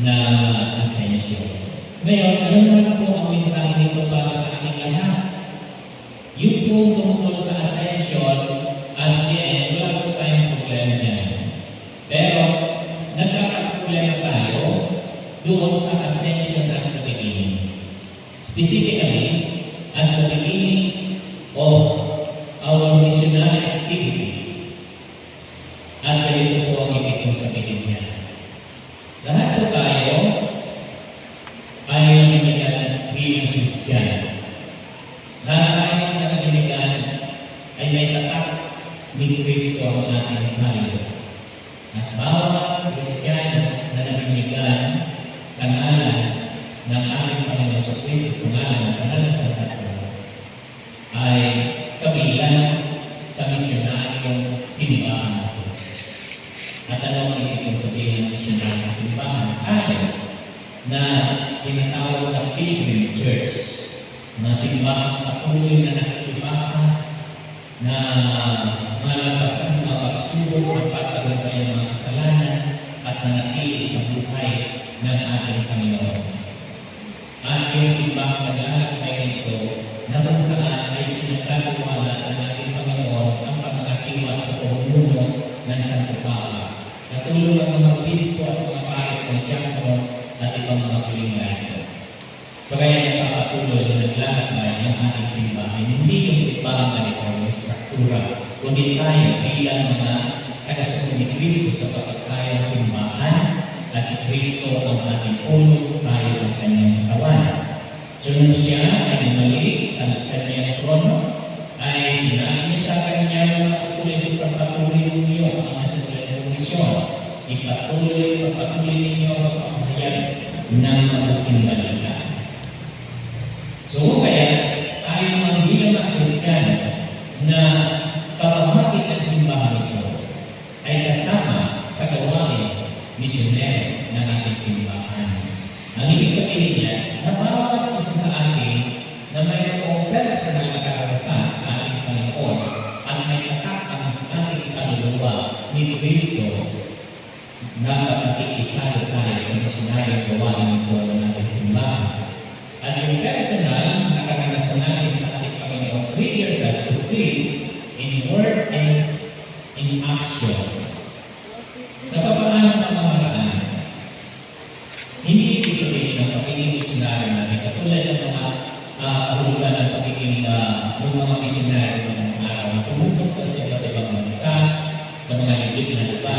na ascension. Ngayon, ano naman po ang mensahe nito para sa ating lahat? Yung po tungkol sa ascension, as the end, wala po tayong problema niyan. Pero, nagkakaproblema tayo doon sa ascension as the beginning. Specifically, as the beginning of our missionary activity. At ganito po ang ibig kong sabihin niya. Lahat po tayo ay naninigan bilang Kristiyano. Lahat tayo na naninigan ay may tatak ni Kristo ang ating tayo. At bawat Kristiyano na naninigan sa ngalan ng ating Panginoon sa Kristo sa ngalan ng na Santa Cruz ay kabilang sa misyonaryong simbahan natin. At ano ang ibig sabihin ng misyonaryong simbahan? Tayo na tinatawag na Pilgrim Church na simbahang patuloy na nakikipaka na malampasan ang mga pagsubok ng pagtagumpay ng mga kasalanan at manatili sa buhay ng ating Panginoon. At yung simbahang naglalakbay nito na kung saan ay pinagkagawa ng ating Panginoon ang pagkakasiwat sa pamumuno ng Santo Papa. Natulong ang mga bispo at mga parit ng Tiangco at ibang mga pilinglaito. So kaya nagpapatuloy na naglalakbay ng ating simbahan. Hindi yung simbahan ganito yung struktura, kundi tayo bilang mga kagasuko ni Kristo sa pagkakaya ng simbahan at si Kristo ang ating ulo, tayo ang kanyang katawan. So nung siya ay bumalik sa kanyang trono, ay sinabi niya sa kanyang mga sulit sa pagpatuloy ninyo ang nasa misyon. Ipatuloy, pagpatuloy ninyo ang pamahayag ng balita. So kaya tayo mga bilang mga Kristiyano na pamamagitan ng simbahan ito ay kasama sa gawain misyonero ng ating simbahan. Ang ibig sabihin niya, na bawat isa sa atin na mayroong personal na karanasan sa ating Panginoon at may tatak ang ating kaluluwa ni Kristo na nakikisalo in action. Sa papaano ng pamaraan, hindi ibig sabihin ng pagiging misyonaryo natin, katulad ng mga ah, kahulugan ng pagiging ah, uh, ng mga misyonaryo ng araw, tumutok pa sa iba't ibang bansa, sa mga higit na lupa,